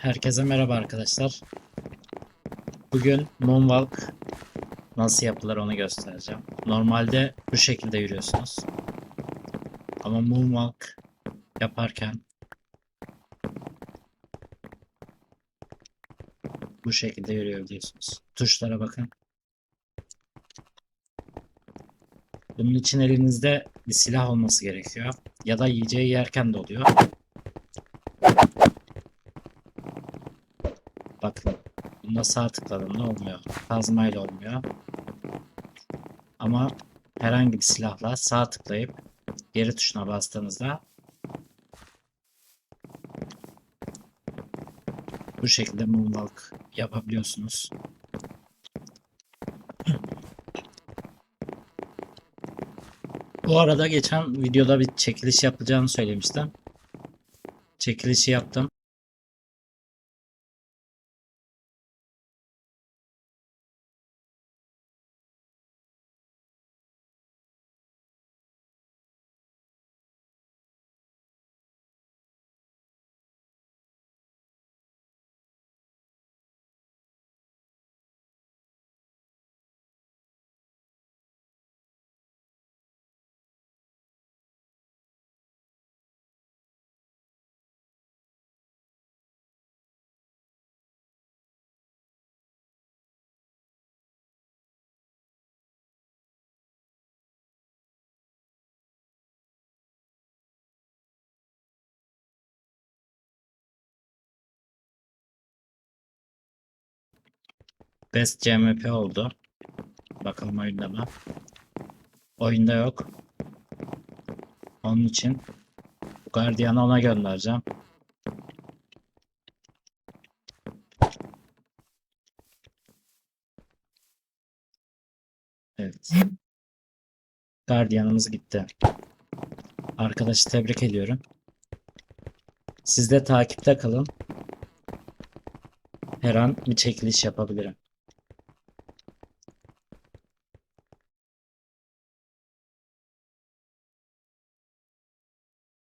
herkese merhaba arkadaşlar. Bugün Moonwalk nasıl yapılır onu göstereceğim. Normalde bu şekilde yürüyorsunuz. Ama Moonwalk yaparken bu şekilde yürüyebiliyorsunuz. Tuşlara bakın. Bunun için elinizde bir silah olması gerekiyor. Ya da yiyeceği yerken de oluyor. Bakın. Bunda sağ tıkladığımda olmuyor. Kazmayla olmuyor. Ama herhangi bir silahla sağ tıklayıp geri tuşuna bastığınızda bu şekilde moonwalk yapabiliyorsunuz. Bu arada geçen videoda bir çekiliş yapacağını söylemiştim. Çekilişi yaptım. Best CMP oldu. Bakalım oyunda mı? Oyunda yok. Onun için Guardian'ı ona göndereceğim. Evet. Guardian'ımız gitti. Arkadaşı tebrik ediyorum. Siz de takipte kalın. Her an bir çekiliş yapabilirim.